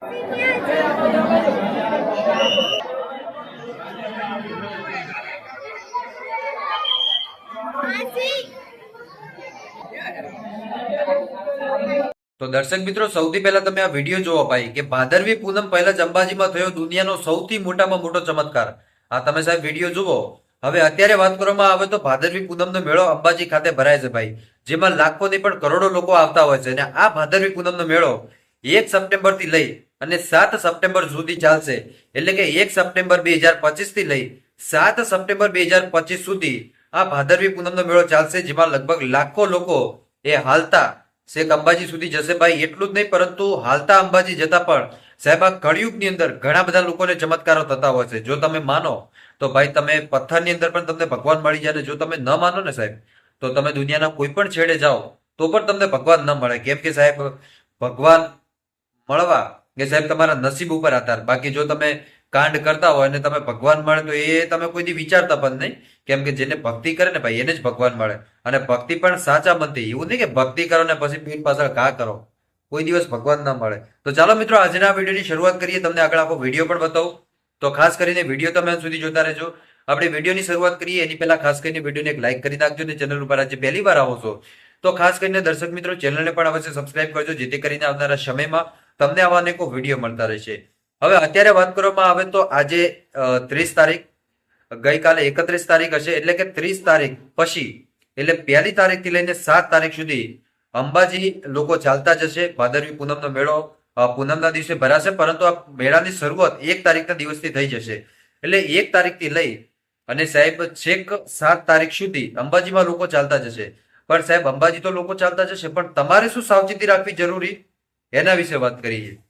તો દર્શક મિત્રો, સૌથી પહેલા તમે આ વીડિયો જોવા ભાઈ, કે ભાદરવી પૂનમ પહેલા જ અંબાજીમાં થયો દુનિયાનો સૌથી મોટામાં મોટો ચમત્કાર. આ તમે સાહેબ વીડિયો જુઓ. હવે અત્યારે વાત કરવામાં આવે તો ભાદરવી પૂનમનો મેળો અંબાજી ખાતે ભરાય છે ભાઈ, જેમાં લાખો નહીં પણ કરોડો લોકો આવતા હોય છે. અને આ ભાદરવી પૂનમનો મેળો એક સપ્ટેમ્બરથી લઈ અને સાત સપ્ટેમ્બર સુધી ચાલશે. એટલે કે એક સપ્ટેમ્બર બે હજાર પચીસથી લઈ સાત સપ્ટેમ્બર બે હજાર પચીસ સુધી આ ભાદરવી પૂનમનો મેળો ચાલશે, જેમાં લગભગ લાખો લોકો એ હાલતા શેખ અંબાજી સુધી જશે. ભાઈ, એટલું જ નહીં, પરંતુ હાલતા અંબાજી જતા પણ સાહેબ, આ કળિયુગની અંદર ઘણા બધા લોકોને ચમત્કારો થતા હોય છે. જો તમે માનો, તો ભાઈ, તમે પથ્થરની અંદર પણ તમને ભગવાન મળી જાય જો તમે ન માનો ને સાહેબ, તો તમે દુનિયાના કોઈ પણ છેડે જાઓ, તો પણ તમને ભગવાન ન મળે. કેમ કે સાહેબ, ભગવાન મળવા કે સાહેબ, તમારા નસીબ ઉપર આધાર. બાકી જો તમે કાંડ કરતા હોય અને તમે ભગવાન મળે તો એ તમે કોઈ દી વિચારતા પણ નહીં. કેમ કે જેને ભક્તિ કરે ને ભાઈ, એને જ ભગવાન મળે. અને ભક્તિ પણ સાચા મનથી. એવું નહીં કે ભક્તિ કરો ને પછી પીઠ પાછળ ઘા કરો. કોઈ દિવસ ભગવાન ના મળે. તો ચાલો મિત્રો, આજના વિડીયોની શરૂઆત કરીએ. તમને આગળ આખો વીડિયો પણ બતાવું. તો ખાસ કરીને વીડિયો તમે સુધી જોતા રહેજો. આપણે વિડીયોની શરૂઆત કરીએ. એની પહેલા ખાસ કરીને વિડીયોને એક લાઈક કરી નાખજો ને ચેનલ ઉપર આજે પહેલી વાર આવો છો. તો ખાસ કરીને દર્શક મિત્રો, ચેનલને પણ અવશ્ય સબસ્ક્રાઇબ કરજો, જેથી કરીને આવનારા સમયમાં તમને આવા અનેકો વીડિયો મળતા રહેશે. હવે અત્યારે વાત કરવામાં આવે તો આજે ત્રીસ તારીખ, ગઈકાલે એકત્રીસ તારીખ હશે, એટલે કે ત્રીસ તારીખ પછી, એટલે પહેલી તારીખથી લઈને સાત તારીખ સુધી અંબાજી લોકો ચાલતા જશે, ભાદરવી પૂનમનો મેળો પૂનમના દિવસે ભરાશે, પરંતુ આ મેળાની શરૂઆત એક તારીખના દિવસથી થઈ જશે. એટલે એક તારીખથી લઈ અને સાહેબ છેક સાત તારીખ સુધી અંબાજીમાં લોકો ચાલતા જશે. પણ સાહેબ અંબાજી તો લોકો ચાલતા જશે, પણ તમારે શું સાવચેતી રાખવી જરૂરી? એના વિશે વાત કરીએ.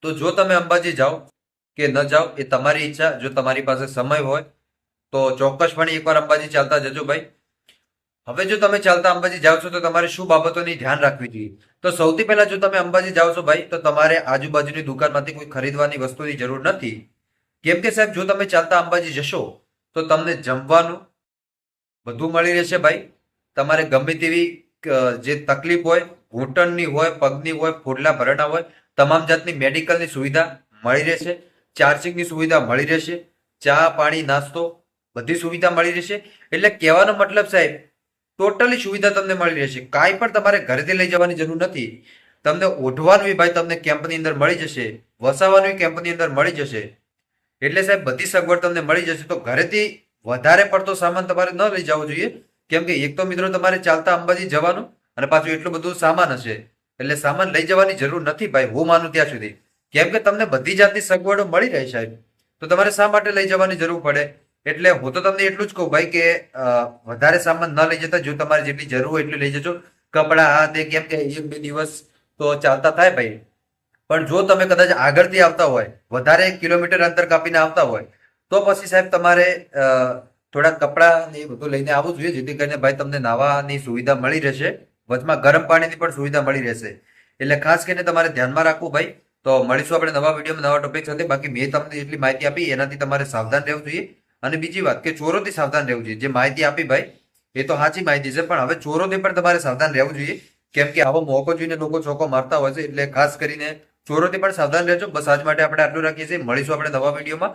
તો જો તમે અંબાજી જાઓ કે ન જાઓ, એ તમારી ઈચ્છા, જો તમારી પાસે સમય હોય, તો ચોક્કસપણે એકવાર અંબાજી ચાલતા જજો ભાઈ. હવે જો તમે ચાલતા અંબાજી જાઓ છો, તો તમારે શું બાબતોની ધ્યાન રાખવી જોઈએ? તો સૌથી પહેલા જો તમે અંબાજી જાઓ છો ભાઈ, તો તમારે આજુબાજુની દુકાનમાંથી કોઈ ખરીદવાની વસ્તુની જરૂર નથી. કેમ કે સાહેબ, જો તમે ચાલતા અંબાજી જશો, તો તમને જમવાનું બધું મળી રહેશે ભાઈ. તમારે ગમે તેવી જે તકલીફ હોય, ઘૂંટણની હોય, પગની હોય ફોડલા ભરણા હોય, તમામ જાતની મેડિકલની સુવિધા મળી રહેશે, ચાર્જિંગની સુવિધા મળી રહેશે, ચા, પાણી, નાસ્તો બધી સુવિધા મળી રહેશે. એટલે કહેવાનો મતલબ સાહેબ, ટોટલી સુવિધા તમને મળી રહેશે. કાંઈ પણ તમારે ઘરેથી લઈ જવાની જરૂર નથી. તમને ઓઢવાનું ભાઈ તમને કેમ્પની અંદર મળી જશે, વસાવાનું કેમ્પની અંદર મળી જશે. એટલે સાહેબ બધી સગવડ તમને મળી જશે. તો ઘરેથી વધારે પડતો સામાન તમારે ન લઈ જવો જોઈએ. કેમ કે એક તો મિત્રો તમારે ચાલતા અંબાજી જવાનું અને પાછું એટલું બધું સામાન હશે. એટલે સામાન લઈ જવાની જરૂર નથી ભાઈ, હું માનું ત્યાં સુધી. કેમ કે તમને બધી જાતની સગવડો મળી રહે સાહેબ. તો તમારે શા માટે લઈ જવાની જરૂર પડે? એટલે હું તો તમને એટલું જ કહું ભાઈ કે વધારે સામાન ન લઈ જતા, જો તમારે જેટલી જરૂર હોય એટલી લઈ જજો. કપડા, આ તે કેમ કે એક બે દિવસ તો ચાલતા થાય ભાઈ. પણ જો તમે કદાચ આગળથી આવતા હોય, વધારે કિલોમીટર અંતર કાપીને આવતા હોય, તો પછી સાહેબ તમારે થોડા કપડાં ને એ બધું લઈને આવવું જોઈએ, જેથી કરીને ભાઈ તમને નાવાની સુવિધા મળી રહેશે. વચમાં ગરમ પાણીની પણ સુવિધા મળી રહેશે. એટલે ખાસ કરીને તમારે ધ્યાનમાં રાખવું ભાઈ. તો મળીશું આપણે નવા વિડીયોમાં નવા ટોપિક સાથે. બાકી મેં તમને જેટલી માહિતી આપી, એનાથી તમારે સાવધાન રહેવું જોઈએ. અને બીજી વાત કે ચોરોથી સાવધાન રહેવું જોઈએ. જે માહિતી આપી ભાઈ, એ તો સાચી માહિતી છે, પણ હવે ચોરોથી પણ તમારે સાવધાન રહેવું જોઈએ. કેમ કે આવો મોકો જોઈને લોકો ચોકો મારતા હોય છે, એટલે ખાસ કરીને ચોરોથી પણ સાવધાન રહેજો. બસ આજ માટે આપણે આટલું રાખીએ છીએ. મળીશું આપણે નવા વિડીયોમાં.